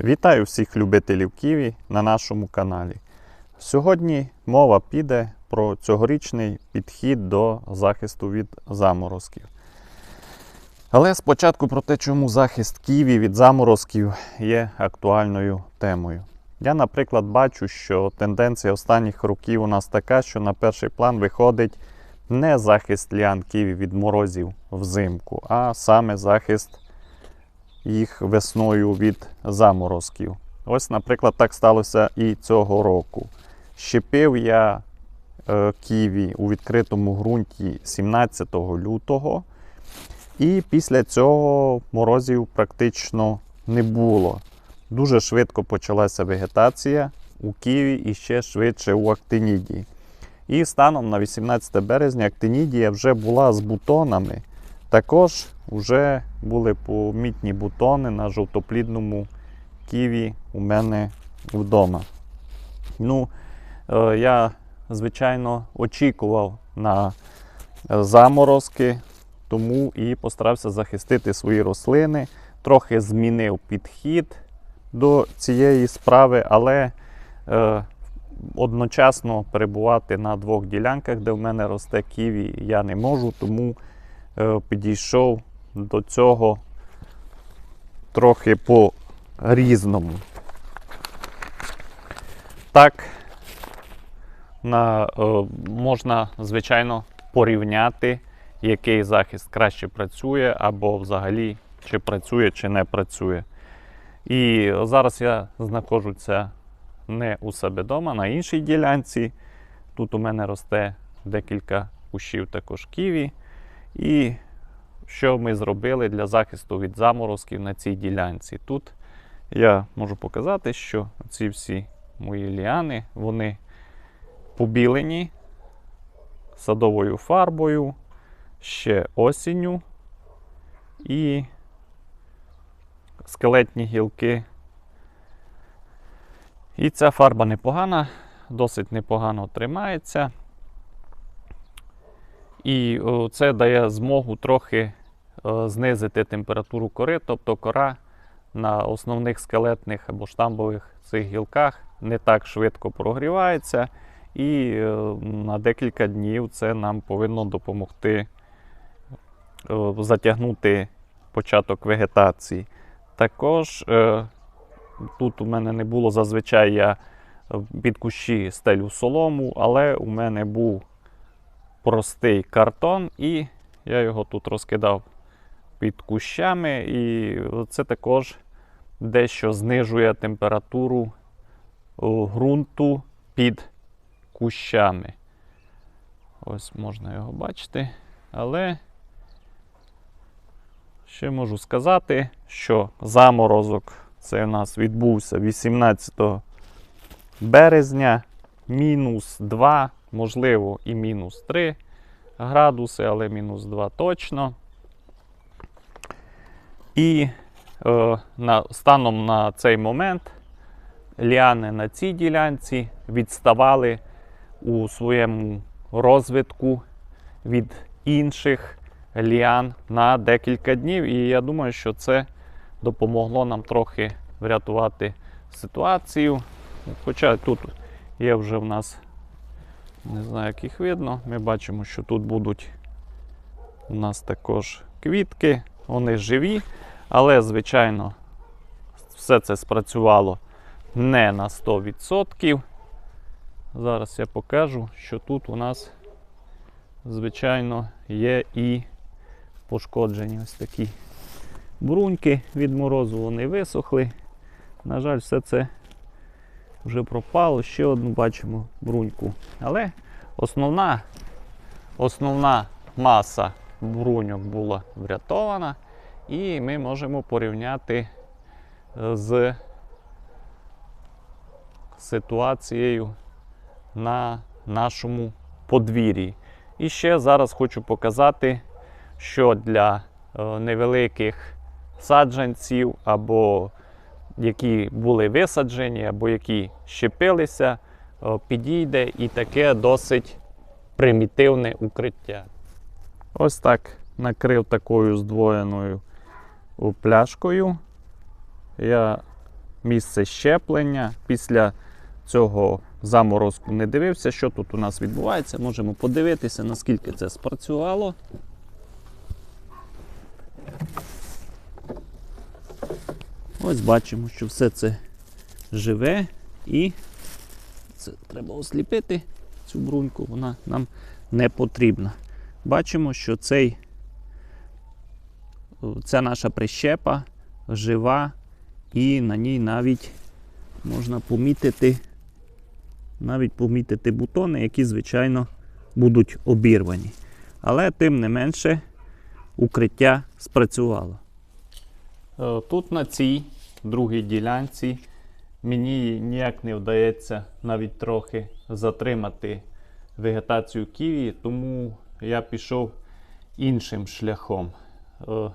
Вітаю всіх любителів ківі на нашому каналі. Сьогодні мова піде про цьогорічний підхід до захисту від заморозків. Але спочатку про те, чому захист ківі від заморозків є актуальною темою. Я, наприклад, бачу, що тенденція останніх років у нас така, що на перший план виходить не захист ліан ківі від морозів взимку, а саме захист їх весною від заморозків. Ось, наприклад, так сталося і цього року. Щепив я е, ківі у відкритому ґрунті 17 лютого, і після цього морозів практично не було. Дуже швидко почалася вегетація у ківі і ще швидше у актинідії. І станом на 18 березня актинідія вже була з бутонами. Також вже були помітні бутони на жовтоплідному ківі у мене вдома. Ну, е, я, звичайно, очікував на е, заморозки, тому і постарався захистити свої рослини. Трохи змінив підхід до цієї справи, але е, одночасно перебувати на двох ділянках, де в мене росте ківі, я не можу, тому підійшов до цього трохи по-різному. Так, на, е, можна, звичайно, порівняти, який захист краще працює, або взагалі чи працює, чи не працює. І зараз я знаходжуся не у себе вдома, на іншій ділянці. Тут у мене росте декілька кущів також ківі. І що ми зробили для захисту від заморозків на цій ділянці? Тут я можу показати, що ці всі мої ліани, вони побілені садовою фарбою, ще осінню і скелетні гілки. І ця фарба непогана, досить непогано тримається. І це дає змогу трохи е, знизити температуру кори, тобто кора на основних скелетних або штамбових цих гілках не так швидко прогрівається, і е, на декілька днів це нам повинно допомогти затягнути початок вегетації. Також е, тут у мене не було зазвичай я під кущі стелю солому, але у мене був простий картон, і я його тут розкидав під кущами, і це також дещо знижує температуру ґрунту під кущами. Ось можна його бачити. Але ще можу сказати, що заморозок це у нас відбувся 18 березня, мінус 2, можливо, і мінус 3 градуси, але мінус 2 точно. І е, на, станом на цей момент ліани на цій ділянці відставали у своєму розвитку від інших ліан на декілька днів. І я думаю, що це допомогло нам трохи врятувати ситуацію. Хоча тут є вже в нас, не знаю, як їх видно, ми бачимо, що тут будуть у нас також квітки, вони живі, але, звичайно, все це спрацювало не на 100%. Зараз я покажу, що тут у нас, звичайно, є і пошкоджені ось такі бруньки від морозу, вони висохли. На жаль, все це вже пропало. Ще одну бачимо бруньку. Але основна, основна маса бруньок була врятована. І ми можемо порівняти з ситуацією на нашому подвір'ї. І ще зараз хочу показати, що для е, невеликих саджанців, або які були висаджені, або які щепилися, е, підійде і таке досить примітивне укриття. Ось так накрив такою здвоєною пляшкою. Я місце щеплення. Після цього заморозку не дивився, що тут у нас відбувається. Можемо подивитися, наскільки це спрацювало. Ось бачимо, що все це живе і це треба осліпити цю бруньку, вона нам не потрібна. Бачимо, що цей, ця наша прищепа жива, і на ній навіть можна помітити, навіть помітити бутони, які, звичайно, будуть обірвані. Але тим не менше укриття спрацювало. Е, Тут на цій другій ділянці мені ніяк не вдається навіть трохи затримати вегетацію ківі, тому я пішов іншим шляхом. Е,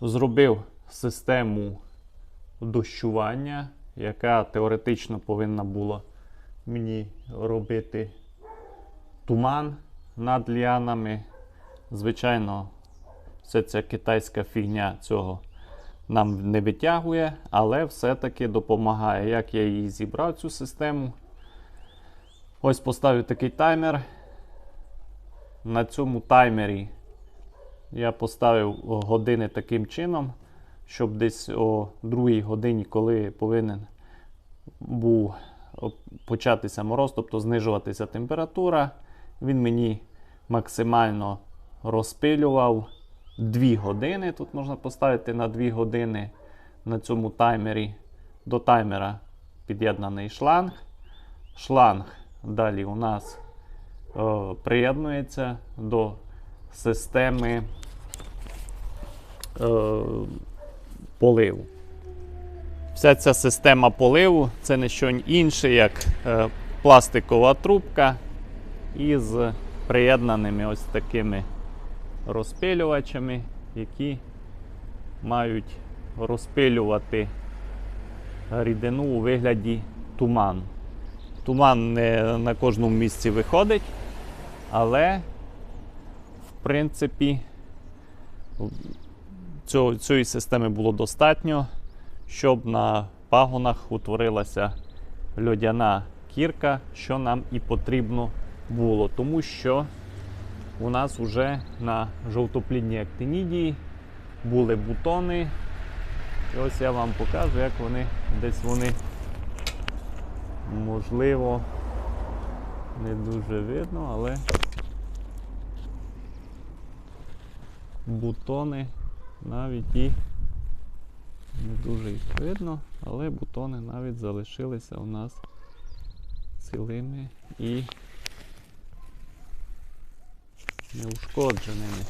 Зробив систему дощування, яка теоретично повинна була мені робити туман над ліанами. Звичайно, вся ця китайська фігня цього нам не витягує, але все-таки допомагає. Як я її зібрав, цю систему. Ось поставив такий таймер. На цьому таймері я поставив години таким чином, щоб десь о другій годині, коли повинен був початися мороз, тобто знижуватися температура, він мені максимально розпилював 2 години. Тут можна поставити на 2 години на цьому таймері. До таймера під'єднаний шланг. Шланг далі у нас е, приєднується до системи е, поливу. Вся ця система поливу це не що інше, як е, пластикова трубка із приєднаними ось такими розпилювачами, які мають розпилювати рідину у вигляді туману. Туман не на кожному місці виходить, але в принципі цього, цієї системи було достатньо, щоб на пагонах утворилася льодяна кірка, що нам і потрібно було, тому що у нас вже на жовтоплідній актинідії були бутони. І ось я вам покажу, як вони десь вони можливо не дуже видно, але бутони навіть і не дуже їх видно, але бутони навіть залишилися у нас цілими і неушкодженими.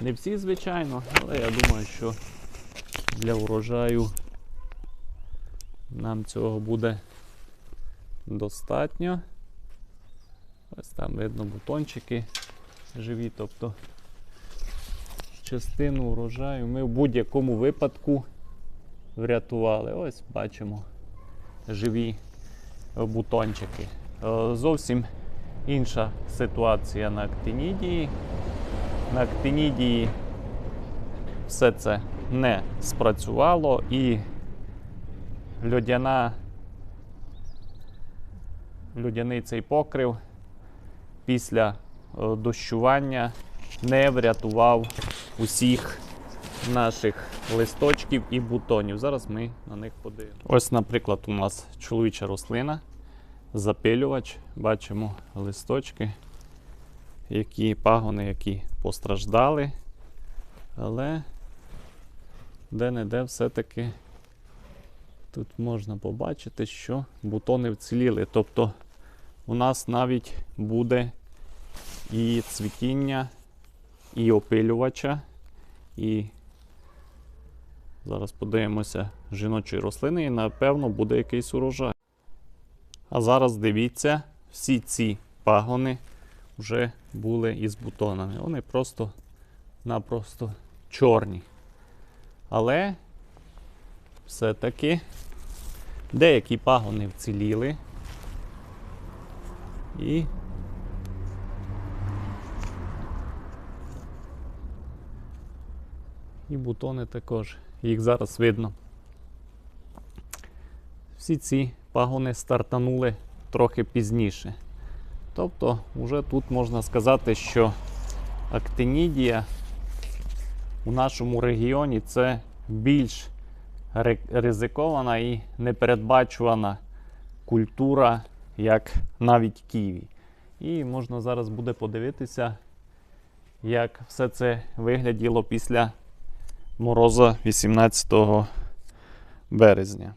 Не всі, звичайно, але я думаю, що для урожаю нам цього буде достатньо. Ось там видно бутончики живі, тобто частину урожаю ми в будь-якому випадку врятували. Ось бачимо живі бутончики. Е, Зовсім інша ситуація на актинідії. На актинідії все це не спрацювало і льодяна, льодяний цей покрив після е, дощування не врятував усіх наших листочків і бутонів. Зараз ми на них подивимося. Ось, наприклад, у нас чоловіча рослина, запилювач. Бачимо листочки, які пагони, які постраждали. Але де-не-де все-таки тут можна побачити, що бутони вціліли. Тобто у нас навіть буде і цвітіння, і опилювача, і зараз подивимося жіночої рослини, і напевно буде якийсь урожай. А зараз дивіться, всі ці пагони вже були із бутонами. Вони просто-напросто чорні. Але все-таки деякі пагони вціліли. І І бутони також. Їх зараз видно. всі ці пагони стартанули трохи пізніше. Тобто, вже тут можна сказати, що актинідія у нашому регіоні це більш ризикована і непередбачувана культура, як навіть ківі. І можна зараз буде подивитися, як все це вигляділо після мороза 18 березня.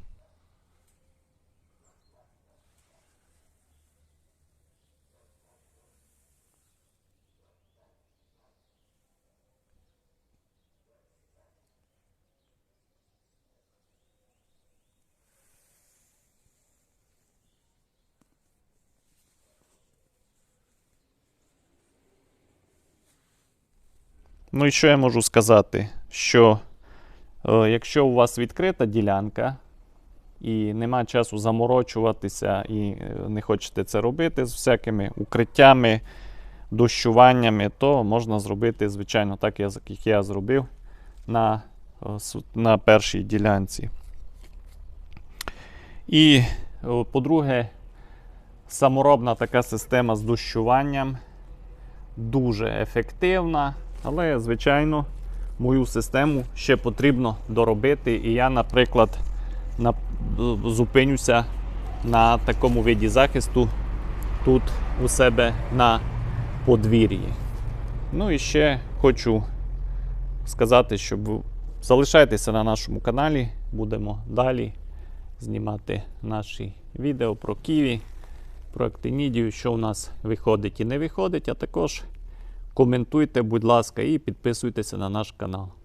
Ну і що я можу сказати? Що е, якщо у вас відкрита ділянка і нема часу заморочуватися і е, не хочете це робити з всякими укриттями, дощуваннями, то можна зробити, звичайно, так, як я зробив на, е, на першій ділянці. І, е, по-друге, саморобна така система з дощуванням дуже ефективна, але, звичайно, мою систему ще потрібно доробити. І я, наприклад, на, зупинюся на такому виді захисту тут у себе на подвір'ї. Ну і ще хочу сказати, щоб залишайтеся на нашому каналі, будемо далі знімати наші відео про Ківі, про актинідію, що у нас виходить і не виходить, а також коментуйте, будь ласка, і підписуйтеся на наш канал.